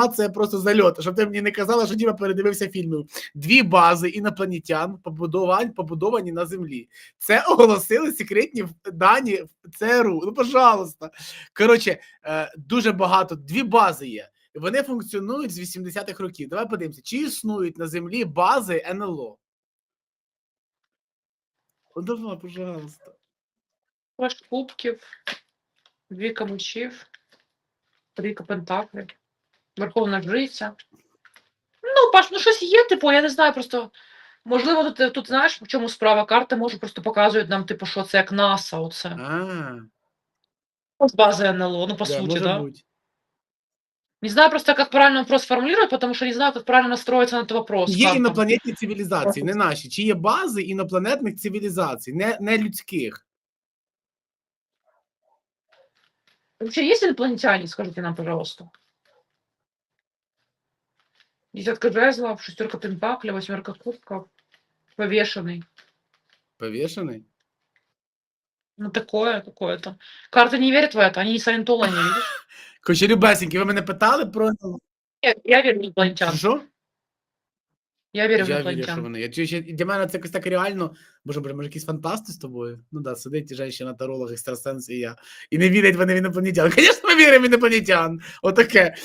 інформація просто зальот, щоб ти мені не казала, що Діма передивився фільмів. Дві бази інопланетян побудовані, побудовані на землі. Це оголосили секретні дані в ЦРУ. Ну, пожалуйста. Коротше, е, дуже багато. Дві бази є. Вони функціонують з 80-х років. Давай подивимося, чи існують на землі бази НЛО. Давай, пожалуйста. Паш кубків, двійка мечів, трійка пентаклів, верховна жриця. Ну, Паш, ну щось є, типу, я не знаю, просто. Можливо, тут, тут знаєш, в чому справа карти, може, просто показують нам, типу, що це як НАСА, оце. А, Ось база НЛО, ну, по да, суті, да. Не знаю просто, как правильно вопрос сформулировать, потому что не знаю, как правильно настроиться на этот вопрос. Є карта. інопланетні цивілізації, не наші. Чи є бази інопланетних цивілізацій, не, не людських? Вообще есть инопланетяне, скажите нам, пожалуйста. Десятка жезлов, шестерка пентаклей, восьмерка кубков, повешенный. Повішений? Ну, такое, такое-то. Карты не верят в это, они не саентологи, видишь? Короче, любесенькі, ви мене питали про Я, я верю в инопланетян. що? Я верю в Я вірю, що инопланетян. вони. Я чую, що для мене це якось так реально. Боже, боже, може, якісь фантасти з тобою? Ну да, сидить жінка таролог, екстрасенс і я. І не вірять вони в інопланетян. Звісно, ми віримо в інопланетян. Отаке.